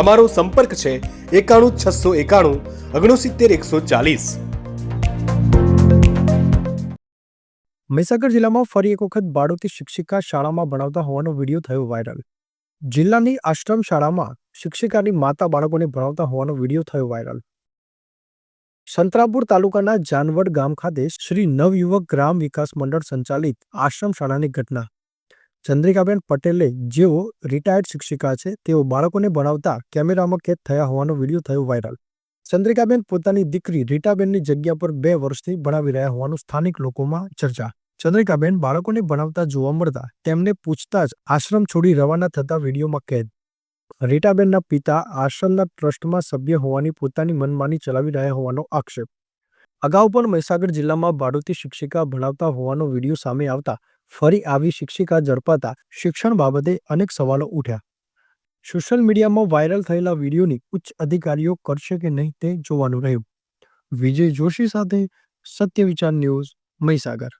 અમારો સંપર્ક છે એકાણું છસો એકાણું ઓગણસિત્તેર એકસો ચાલીસ. મહીસાગર જિલ્લામાં ફરી એક વખત બાળોથી શિક્ષિકા શાળામાં ભણાવતા હોવાનો વીડિયો થયો વાયરલ. જિલ્લાની આશ્રમ શાળામાં શિક્ષિકાની માતા બાળકોને ભણાવતા હોવાનો વીડિયો થયો વાયરલ. સંતરાપુર તાલુકાના જાનવડ ગામ ખાતે શ્રી નવયુવક ગ્રામ વિકાસ મંડળ સંચાલિત આશ્રમ શાળાની ઘટના. ચંદ્રિકાબેન પટેલે જેઓ રિટાયર્ડ શિક્ષિકા છે, તેઓ બાળકોને ભણાવતા કેમેરામાં કેદ થયા હોવાનો વીડિયો થયો વાયરલ ચંદ્રિકાબેન પોતાની દીકરી રીટાબેનની જગ્યા પર બે વર્ષથી ભણાવી રહ્યા હોવાનું સ્થાનિક લોકોમાં ચર્ચા. ચંદ્રિકાબેન બાળકોને ભણાવતા જોવા મળતા તેમને પૂછતા જ આશ્રમ છોડી રવાના થતા વિડીયોમાં કેદ. રીટાબેનના પિતા આશ્રમના ટ્રસ્ટમાં સભ્ય હોવાની પોતાની મનમાની ચલાવી રહ્યા હોવાનો આક્ષેપ. અગાઉ પણ મહીસાગર જિલ્લામાં બાળુતી શિક્ષિકા ભણાવતા હોવાનો વીડિયો સામે આવતા ફરી આવી શિક્ષિકા ઝડપાતા શિક્ષણ બાબતે અનેક સવાલો ઉઠ્યા. સોશિયલ મીડિયામાં વાયરલ થયેલા વિડીયોની ઉચ્ચ અધિકારીઓ કરશે કે નહીં તે જોવાનું રહ્યું. વિજય જોશી સાથે સત્ય વિચાર ન્યૂઝ મહીસાગર.